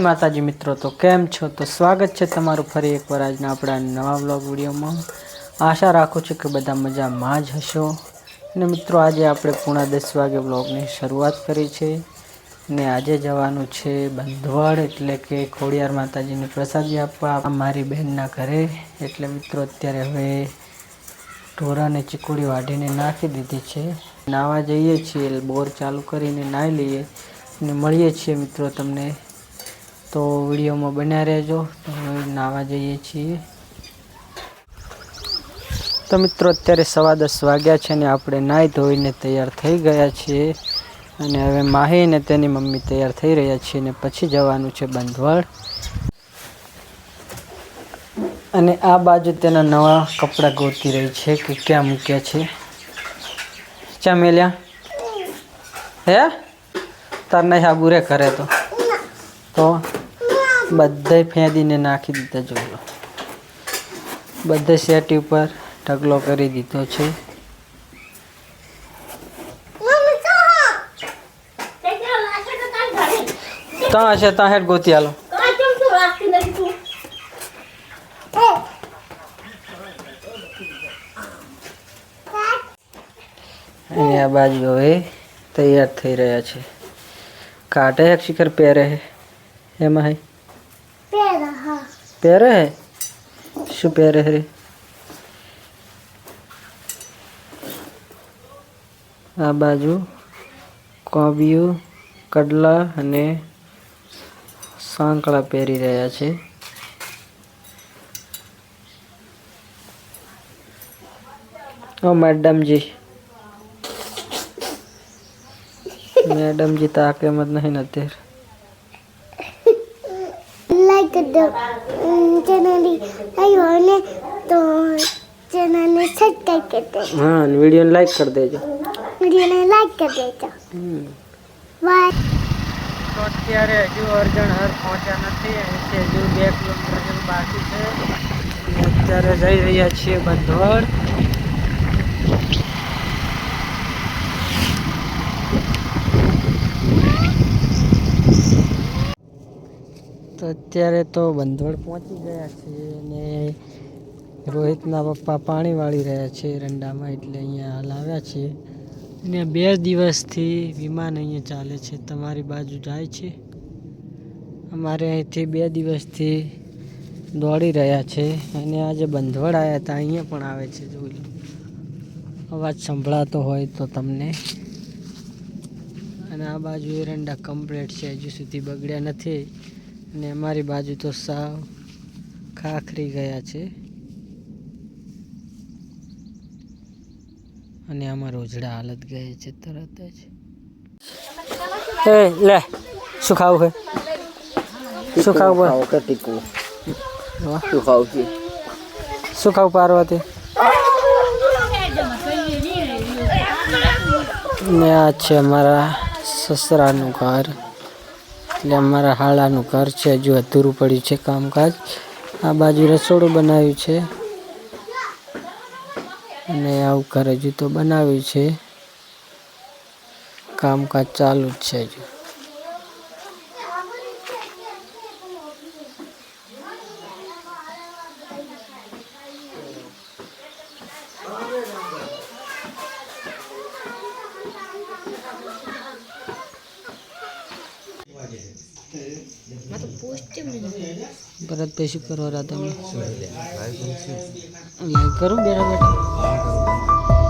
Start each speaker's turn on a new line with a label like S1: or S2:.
S1: માતાજી મિત્રો, તો કેમ છો? તો સ્વાગત છે તમારું ફરી એકવાર આજના આપણા નવા બ્લોગ વિડીયોમાં. આશા રાખું છું કે બધા મજામાં જ હશો. અને મિત્રો, આજે આપણે પૂણા દસ વાગે વ્લોગની શરૂઆત કરી છે. ને આજે જવાનું છે બંધવડ, એટલે કે ખોડિયાર માતાજીને પ્રસાદી આપવા. મારી બહેનના ઘરે. એટલે મિત્રો, અત્યારે હવે ઢોરાને ચીકુડી વાઢીને નાખી દીધી છે. નાવા જઈએ છીએ, બોર ચાલુ કરીને નાહી લઈએ. અને મળીએ છીએ મિત્રો તમને તો વિડીયોમાં બન્યા રહેજો. તો નાવા જઈએ છીએ. તો મિત્રો, અત્યારે સવા દસ વાગ્યા છે ને આપણે નાહી ધોઈને તૈયાર થઈ ગયા છીએ. અને હવે માહી ને તેની મમ્મી તૈયાર થઈ રહ્યા છીએ ને પછી જવાનું છે બંધવાળ. અને આ બાજુ તેના નવા કપડાં ગોતી રહી છે કે ક્યાં મૂક્યા છે? ચા મેલ્યા? હે? તાર નહીં આબુ રે કરે તો. તો બધે ફેંદીને નાખી દીધા જોયો બધે સેટ ઉપર ઢગલો કરી દીધો છે. ત્યાં હશે ત્યાં હેઠ ગોતી આલો. અને બાજુ હવે તૈયાર થઈ રહ્યા છે. કાટે એક શિખર પહેરે હે. પહેરે હે. શું પહેરે હે? આ બાજુ કોબિયું કડલા અને સાંકળા પહેરી રહ્યા છે. ઓ, મેડમજી. મેડમજી તાકે મત નહીં અત્યારે?
S2: લાઈક કરી દો ચેનલ આવ્યો ને તો ચેનલને સબસ્ક્રાઈબ કરી દેજો.
S1: હા અને વિડીયોને લાઈક કરી દેજો.
S2: વિડીયોને લાઈક કરી દેજો. બાય
S1: તો અત્યારે હજુ અર્જણ હર પહોંચ્યા નથી અહીંથી હજુ બે કિલોમીટર જેવું બાકી છે. અત્યારે જઈ રહ્યા છીએ બંધવડ અત્યારે તો બંધવડ પહોંચી ગયા છીએ અને રોહિતના પપ્પા પાણી વાળી રહ્યા છે રંડામાં એટલે અહીંયા હાલ આવ્યા છીએ અને બે દિવસથી વિમાન અહીંયા ચાલે છે. તમારી બાજુ જાય છે? અમારે અહીંથી બે દિવસથી દોડી રહ્યા છે અને આજે બંધવડ આવ્યા હતા. અહીંયા પણ આવે છે, જોઈ લો. અવાજ સંભળાતો હોય તો તમને. અને આ બાજુ એરંડા કમ્પ્લીટ છે. હજુ સુધી બગડ્યા નથી. અને અમારી બાજુ તો સાવ ખાખરી ગયા છે. અને આમાં રોજડા હાલત ગયા છે તરત જ. એ લે શું ખાવું છે? શું ખાવું?
S3: કે
S1: વાહ.
S3: શું ખાવું છે?
S1: શું ખાવું પાર્વતી? ને આ છે અમારા સસરાનું ઘર. એટલે અમારા હાળાનું ઘર છે હજુ અધૂરું પડ્યું છે કામકાજ. આ બાજુ રસોડું બનાવ્યું છે. અને આવું ઘર હજુ તો બનાવ્યું છે. કામકાજ ચાલુ જ છે હજુ. ભરતભાઈ શું કરવા તમે લાઈક કરું બેરા બેઠા